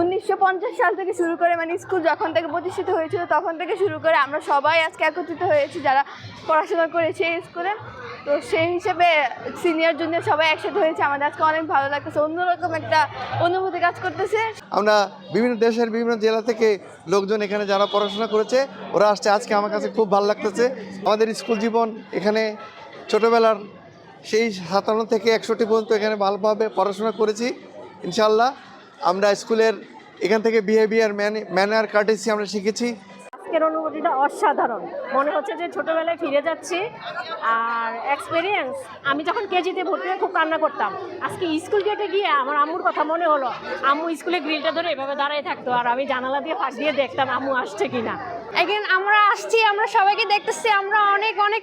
উনিশশো পঞ্চাশ সাল থেকে শুরু করে মানে স্কুল যখন থেকে প্রতিষ্ঠিত হয়েছিল, তখন থেকে শুরু করে আমরা সবাই আজকে একত্রিত হয়েছি, যারা পড়াশোনা করেছে এই স্কুলে। তো সেই হিসেবে সিনিয়র জুনিয়র সবাই একসাথে হয়েছে। আমাদের আজকে অনেক ভালো লাগতেছে, অন্যরকম একটা অনুভূতি কাজ করতেছে। আমরা বিভিন্ন দেশের বিভিন্ন জেলা থেকে লোকজন এখানে যারা পড়াশোনা করেছে, ওরা আসছে আজকে আমার কাছে খুব ভালো লাগতেছে। আমাদের স্কুল জীবন এখানে ছোটোবেলার সেই সাতান্ন থেকে একষট্টি পর্যন্ত এখানে ভালোভাবে পড়াশোনা করেছি ইনশাল্লাহ আমরা স্কুলের এখান থেকে বিহেভিয়ার ম্যানার কার্টেসি আমরা শিখেছি। আজকের অনুভূতিটা অসাধারণ। মনে হচ্ছে যে ছোটবেলায় ফিরে যাচ্ছি। আর এক্সপিরিয়েন্স আমি যখন কেজিতে ভর্তি হয়ে খুব কান্না করতাম। আজকে স্কুল গেটে গিয়ে আমার আম্মুর কথা মনে হলো, আম্মু স্কুলে গ্রিলটা ধরে এভাবে দাঁড়িয়ে থাকতো, আর আমি জানালা দিয়ে ফাঁস দিয়ে দেখতাম আম্মু আসছে কিনা। এখন আমরা আসছি, আমরা সবাইকে দেখতেছি, আমরা অনেক অনেক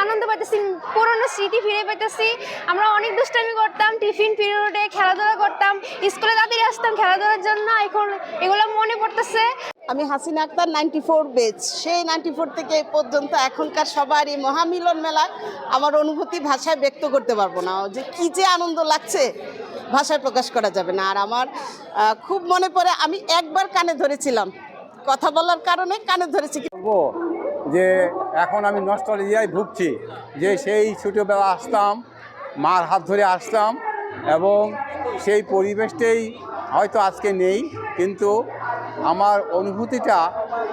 আনন্দ পাইতেছি, পুরনো স্মৃতি ফিরে পাইতেছি। আমরা অনেক দুষ্টামি করতাম, টিফিন পিরিয়ডে খেলাধুলা করতাম, স্কুলে তাড়াতাড়ি আসতাম খেলাধুলার জন্য, এখন এগুলো মনে পড়তেছে। আমি Hasina Akter ninety four batch সেই নাইনটি ফোর থেকে পর্যন্ত এখনকার সবার এই মহামিলন মেলা আমার অনুভূতি ভাষায় ব্যক্ত করতে পারব না। যে কী যে আনন্দ লাগছে, ভাষায় প্রকাশ করা যাবে না। আর আমার খুব মনে পড়ে, আমি একবার কানে ধরেছিলাম কথা বলার কারণে কানে ধরেছি। বলব যে এখন আমি নস্টালজিয়ায় ভুগছি যে সেই ছোটোবেলা আসতাম মার হাত ধরে আসতাম এবং সেই পরিবেশটাই হয়তো আজকে নেই কিন্তু আমার অনুভূতিটা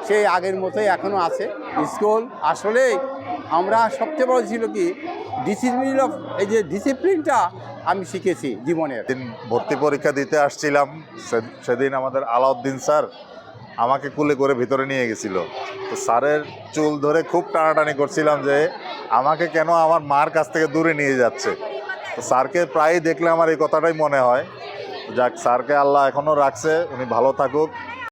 সেই আগের মতোই এখনও আছে। স্কুল আসলেই আমরা সবচেয়ে বড় ছিল কি ডিসিপ্লিন অফ এই যে ডিসিপ্লিনটা আমি শিখেছি জীবনের। দিন ভর্তি পরীক্ষা দিতে আসছিলাম সেদিন আমাদের আলাউদ্দিন স্যার আমাকে কুলে করে ভিতরে নিয়ে গেছিল। তো স্যারের চুল ধরে খুব টানাটানি করছিলাম যে, আমাকে কেন আমার মার কাছ থেকে দূরে নিয়ে যাচ্ছে? তো স্যারকে প্রায়ই দেখলে আমার এই কথাটাই মনে হয়। যাক, স্যারকে আল্লাহ এখনও রাখছে, উনি ভালো থাকুক।